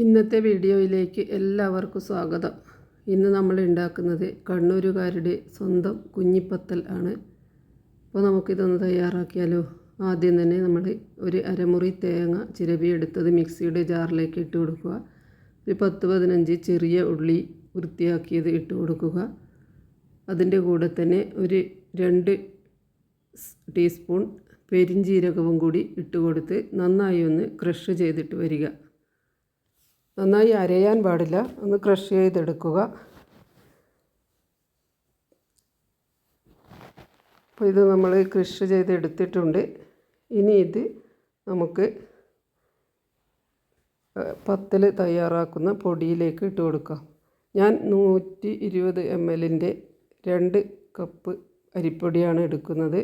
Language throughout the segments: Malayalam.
ഇന്നത്തെ വീഡിയോയിലേക്ക് എല്ലാവർക്കും സ്വാഗതം. ഇന്ന് നമ്മൾ ഉണ്ടാക്കുന്നത് കണ്ണൂരുകാരുടെ സ്വന്തം കുഞ്ഞിപ്പത്തൽ ആണ്. അപ്പോൾ നമുക്കിതൊന്ന് തയ്യാറാക്കിയാലോ? ആദ്യം തന്നെ നമ്മൾ ഒരു അരമുറി തേങ്ങ ചിരവി എടുത്തത് മിക്സിയുടെ ജാറിലേക്ക് ഇട്ട് കൊടുക്കുക. ഒരു പത്ത് പതിനഞ്ച് ചെറിയ ഉള്ളി വൃത്തിയാക്കിയത് ഇട്ട് കൊടുക്കുക. അതിന്റെ കൂടെ തന്നെ ഒരു രണ്ട് ടീസ്പൂൺ പെരിഞ്ജീരകവും കൂടി ഇട്ട് കൊടുത്ത് നന്നായി ഒന്ന് ക്രഷ് ചെയ്തിട്ട് വരിക. നന്നായി അരയാൻ പാടില്ല. ഒന്ന് ക്രഷ് ചെയ്തെടുക്കുക. അപ്പോൾ ഇത് നമ്മൾ ക്രഷ് ചെയ്തെടുത്തിട്ടുണ്ട്. ഇനി ഇത് നമുക്ക് പത്തൽ തയ്യാറാക്കുന്ന പൊടിയിലേക്ക് ഇട്ട് കൊടുക്കാം. ഞാൻ നൂറ്റി ഇരുപത് എം എല്ലിന്റെ രണ്ട് കപ്പ് അരിപ്പൊടിയാണ് എടുക്കുന്നത്.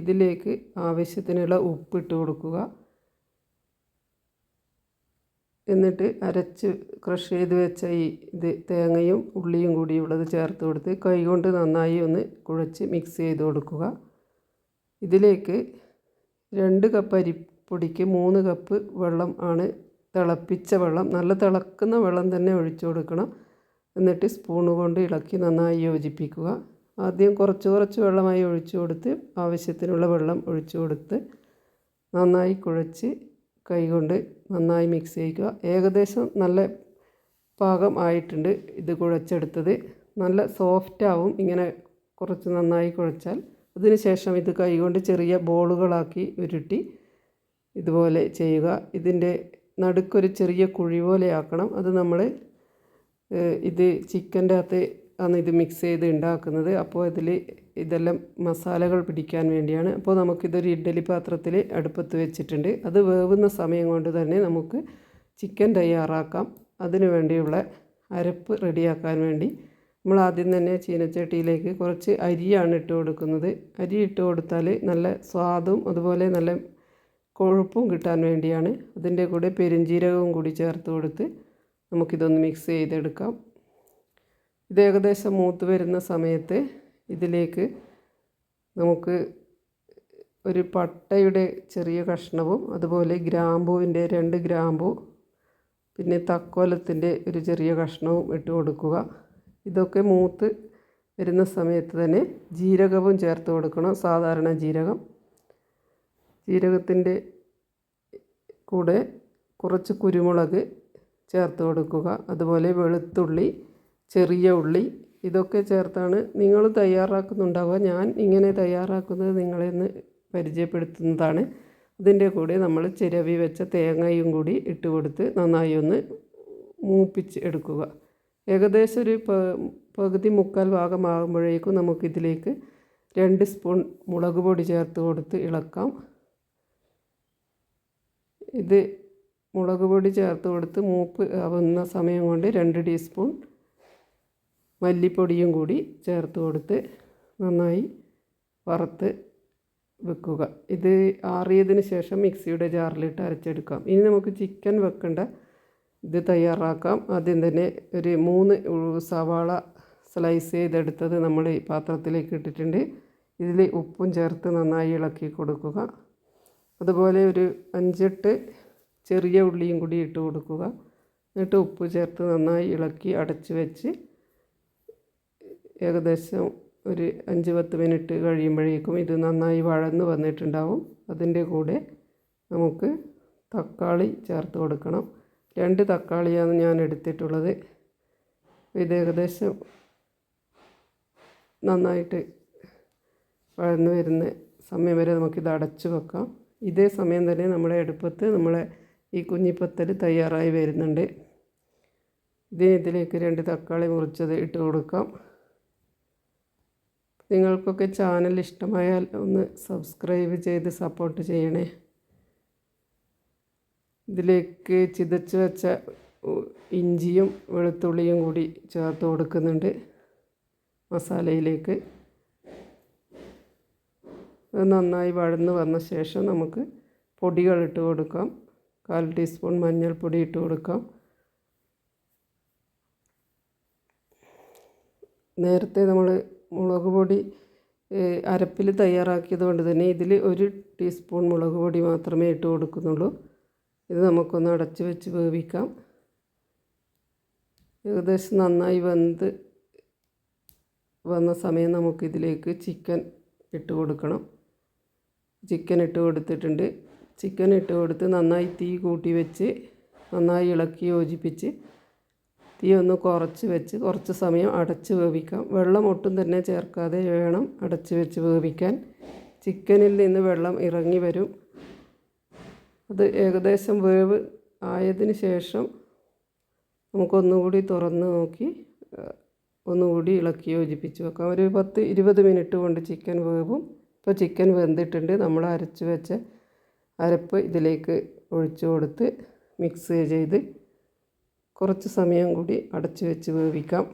ഇതിലേക്ക് ആവശ്യത്തിനുള്ള ഉപ്പ് ഇട്ട് കൊടുക്കുക. എന്നിട്ട് അരച്ച് ക്രഷ് ചെയ്ത് വെച്ച ഈ ഇത് തേങ്ങയും ഉള്ളിയും കൂടി കൂടിയുള്ളത് ചേർത്ത് കൊടുത്ത് കൈകൊണ്ട് നന്നായി ഒന്ന് കുഴച്ച് മിക്സ് ചെയ്ത് കൊടുക്കുക. ഇതിലേക്ക് രണ്ട് കപ്പ് അരിപ്പൊടിക്ക് മൂന്ന് കപ്പ് വെള്ളം ആണ് തിളപ്പിച്ച വെള്ളം. നല്ല തിളക്കുന്ന വെള്ളം തന്നെ ഒഴിച്ചു കൊടുക്കണം. എന്നിട്ട് സ്പൂൺ കൊണ്ട് ഇളക്കി നന്നായി യോജിപ്പിക്കുക. ആദ്യം കുറച്ച് കുറച്ച് വെള്ളമായി ഒഴിച്ചു കൊടുത്ത് ആവശ്യത്തിനുള്ള വെള്ളം ഒഴിച്ചു കൊടുത്ത് നന്നായി കുഴച്ച് കൈകൊണ്ട് നന്നായി മിക്സ് ചെയ്യുക ഏകദേശം നല്ല പാകം ആയിട്ടുണ്ട് ഇത് കുഴച്ചെടുത്തത്. നല്ല സോഫ്റ്റ് ആവും ഇങ്ങനെ കുറച്ച് നന്നായി കുഴച്ചാൽ. അതിനുശേഷം ഇത് കൈകൊണ്ട് ചെറിയ ബോളുകളാക്കി ഉരുട്ടി ഇതുപോലെ ചെയ്യുക. ഇതിന്റെ നടുക്കൊരു ചെറിയ കുഴി പോലെ ആക്കണം. അത് നമ്മൾ ഇത് ചിക്കന്റെ അകത്ത് ആണ് ഇത് മിക്സ് ചെയ്ത് ഉണ്ടാക്കുന്നത്. അപ്പോൾ ഇതിൽ ഇതെല്ലാം മസാലകൾ പിടിക്കാൻ വേണ്ടിയാണ്. അപ്പോൾ നമുക്കിതൊരു ഇഡ്ഡലി പാത്രത്തിൽ അടുപ്പത്ത് വെച്ചിട്ടുണ്ട്. അത് വേവുന്ന സമയം കൊണ്ട് തന്നെ നമുക്ക് ചിക്കൻ തയ്യാറാക്കാം. അതിനു വേണ്ടിയുള്ള അരപ്പ് റെഡിയാക്കാൻ വേണ്ടി. നമ്മൾ ആദ്യം തന്നെ ചീനച്ചട്ടിയിലേക്ക് കുറച്ച് അരിയാണ് ഇട്ട് കൊടുക്കുന്നത്. അരി ഇട്ട് കൊടുത്താൽ നല്ല സ്വാദും അതുപോലെ നല്ല കൊഴുപ്പും കിട്ടാൻ വേണ്ടിയാണ്. അതിന്റെ കൂടെ പെരുംജീരകവും കൂടി ചേർത്ത് കൊടുത്ത് നമുക്കിതൊന്ന് മിക്സ് ചെയ്തെടുക്കാം. ഇത് ഏകദേശം മൂത്ത് വരുന്ന സമയത്ത് ഇതിലേക്ക് നമുക്ക് ഒരു പട്ടയുടെ ചെറിയ കഷ്ണവും അതുപോലെ ഗ്രാമ്പൂവിന്റെ രണ്ട് ഗ്രാമ്പൂ പിന്നെ തക്കോലത്തിന്റെ ഒരു ചെറിയ കഷ്ണവും ഇട്ട് കൊടുക്കുക. ഇതൊക്കെ മൂത്ത് വരുന്ന സമയത്ത് തന്നെ ജീരകവും ചേർത്ത് കൊടുക്കണം. സാധാരണ ജീരകം. ജീരകത്തിന്റെ കൂടെ കുറച്ച് കുരുമുളക് ചേർത്ത് കൊടുക്കുക. അതുപോലെ വെളുത്തുള്ളി ചെറിയ ഉള്ളി ഇതൊക്കെ ചേർത്താണ് നിങ്ങൾ തയ്യാറാക്കുന്നുണ്ടാവുക. ഞാൻ ഇങ്ങനെ തയ്യാറാക്കുന്നത് നിങ്ങളെ ഒന്ന് പരിചയപ്പെടുത്തുന്നതാണ്. അതിന്റെ കൂടെ നമ്മൾ ചിരവി വെച്ച തേങ്ങയും കൂടി ഇട്ട് കൊടുത്ത് നന്നായി ഒന്ന് മൂപ്പിച്ച് എടുക്കുക. ഏകദേശം ഒരു പകുതി മുക്കാൽ ഭാഗമാകുമ്പോഴേക്കും നമുക്കിതിലേക്ക് രണ്ട് സ്പൂൺ മുളക് പൊടി ചേർത്ത് കൊടുത്ത് ഇളക്കാം. ഇത് മുളക് പൊടി ചേർത്ത് കൊടുത്ത് മൂപ്പ് ആവുന്ന സമയം കൊണ്ട് രണ്ട് ടീസ്പൂൺ മല്ലിപ്പൊടിയും കൂടി ചേർത്ത് കൊടുത്ത് നന്നായി വറുത്ത് വെക്കുക. ഇത് ആറിയതിന് ശേഷം മിക്സിയുടെ ജാറിലിട്ട് അരച്ചെടുക്കാം. ഇനി നമുക്ക് ചിക്കൻ വെക്കേണ്ട. ഇത് തയ്യാറാക്കാം. ആദ്യം തന്നെ ഒരു മൂന്ന് സവാള സ്ലൈസ് ചെയ്തെടുത്തത് നമ്മൾ ഈ പാത്രത്തിലേക്ക് ഇട്ടിട്ടുണ്ട്. ഇതിൽ ഉപ്പും ചേർത്ത് നന്നായി ഇളക്കി കൊടുക്കുക. അതുപോലെ ഒരു അഞ്ചെട്ട് ചെറിയ ഉള്ളിയും കൂടി ഇട്ട് കൊടുക്കുക. എന്നിട്ട് ഉപ്പ് ചേർത്ത് നന്നായി ഇളക്കി അടച്ച് വെച്ച് ഏകദേശം ഒരു അഞ്ച് പത്ത് മിനിറ്റ് കഴിയുമ്പോഴേക്കും ഇത് നന്നായി വഴന്ന് വന്നിട്ടുണ്ടാവും. അതിന്റെ കൂടെ നമുക്ക് തക്കാളി ചേർത്ത് കൊടുക്കണം. രണ്ട് തക്കാളിയാണ് ഞാൻ എടുത്തിട്ടുള്ളത്. ഇത് ഏകദേശം നന്നായിട്ട് വഴന്ന് വരുന്ന സമയം വരെ നമുക്കിത് അടച്ചു വെക്കാം. ഇതേ സമയം തന്നെ നമ്മുടെ അടുപ്പത്ത് നമ്മളെ ഈ കുഞ്ഞിപ്പത്തൽ തയ്യാറായി വരുന്നുണ്ട്. ഇതിന് ഇതിലേക്ക് രണ്ട് തക്കാളി മുറിച്ചത് ഇട്ട് കൊടുക്കാം. നിങ്ങൾക്കൊക്കെ ചാനൽ ഇഷ്ടമായാൽ ഒന്ന് സബ്സ്ക്രൈബ് ചെയ്ത് സപ്പോർട്ട് ചെയ്യണേ. ഇതിലേക്ക് ചിതച്ച് വെച്ച ഇഞ്ചിയും വെളുത്തുള്ളിയും കൂടി ചേർത്ത് കൊടുക്കുന്നുണ്ട് മസാലയിലേക്ക്. അത് നന്നായി വഴന്ന് വന്ന ശേഷം നമുക്ക് പൊടികൾ ഇട്ട് കൊടുക്കാം. കാൽ ടീസ്പൂൺ മഞ്ഞൾപ്പൊടി ഇട്ട് കൊടുക്കാം. നേരത്തെ നമ്മൾ മുളക് പൊടി അരപ്പിൽ തയ്യാറാക്കിയത് കൊണ്ട് തന്നെ ഇതിൽ ഒരു ടീസ്പൂൺ മുളക് പൊടി മാത്രമേ ഇട്ട് കൊടുക്കുന്നുള്ളൂ. ഇത് നമുക്കൊന്ന് അടച്ച് വെച്ച് വേവിക്കാം. ഏകദേശം നന്നായി വെന്ത് വന്ന സമയം നമുക്കിതിലേക്ക് ചിക്കൻ ഇട്ട് കൊടുക്കണം. ചിക്കൻ ഇട്ട് കൊടുത്തിട്ടുണ്ട്. ചിക്കൻ ഇട്ട് കൊടുത്ത് നന്നായി തീ കൂട്ടി വെച്ച് നന്നായി ഇളക്കി യോജിപ്പിച്ച് തീ ഒന്ന് കുറച്ച് വെച്ച് കുറച്ച് സമയം അടച്ച് വേവിക്കാം. വെള്ളം ഒട്ടും തന്നെ ചേർക്കാതെ വേണം അടച്ച് വെച്ച് വേവിക്കാൻ. ചിക്കനിൽ നിന്ന് വെള്ളം ഇറങ്ങി വരും. അത് ഏകദേശം വേവ് ആയതിന് ശേഷം നമുക്കൊന്നുകൂടി തുറന്ന് നോക്കി ഒന്നുകൂടി ഇളക്കി യോജിപ്പിച്ച് വെക്കാം. ഒരു പത്ത് ഇരുപത് മിനിറ്റ് കൊണ്ട് ചിക്കൻ വേവും. ഇപ്പോൾ ചിക്കൻ വെന്തിട്ടുണ്ട്. നമ്മൾ അരച്ച് വെച്ച അരപ്പ് ഇതിലേക്ക് ഒഴിച്ചു കൊടുത്ത് മിക്സ് ചെയ്ത് കുറച്ച് സമയം കൂടി അടച്ചു വെച്ച് വേവിക്കാം.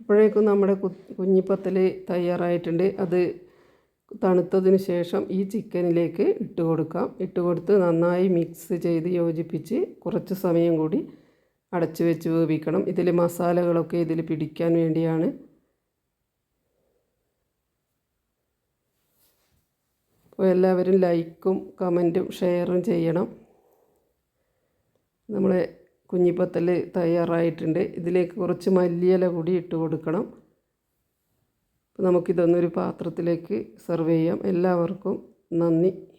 അപ്പോഴേക്കും നമ്മുടെ കു കുഞ്ഞിപ്പത്തൽ തയ്യാറായിട്ടുണ്ട്. അത് തണുത്തതിന് ശേഷം ഈ ചിക്കനിലേക്ക് ഇട്ട് കൊടുക്കാം. ഇട്ട് കൊടുത്ത് നന്നായി മിക്സ് ചെയ്ത് യോജിപ്പിച്ച് കുറച്ച് സമയം കൂടി അടച്ചു വെച്ച് വേവിക്കണം. ഇതിൽ മസാലകളൊക്കെ ഇതിൽ പിടിക്കാൻ വേണ്ടിയാണ് അപ്പോൾ എല്ലാവരും ലൈക്കും കമന്റും ഷെയറും ചെയ്യണം. നമ്മളെ കുഞ്ഞിപ്പത്തൽ തയ്യാറായിട്ടുണ്ട്. ഇതിലേക്ക് കുറച്ച് മല്ലിയില കൂടി ഇട്ട് കൊടുക്കണം. നമുക്കിതൊന്നൊരു പാത്രത്തിലേക്ക് സെർവ് ചെയ്യാം. എല്ലാവർക്കും നന്ദി.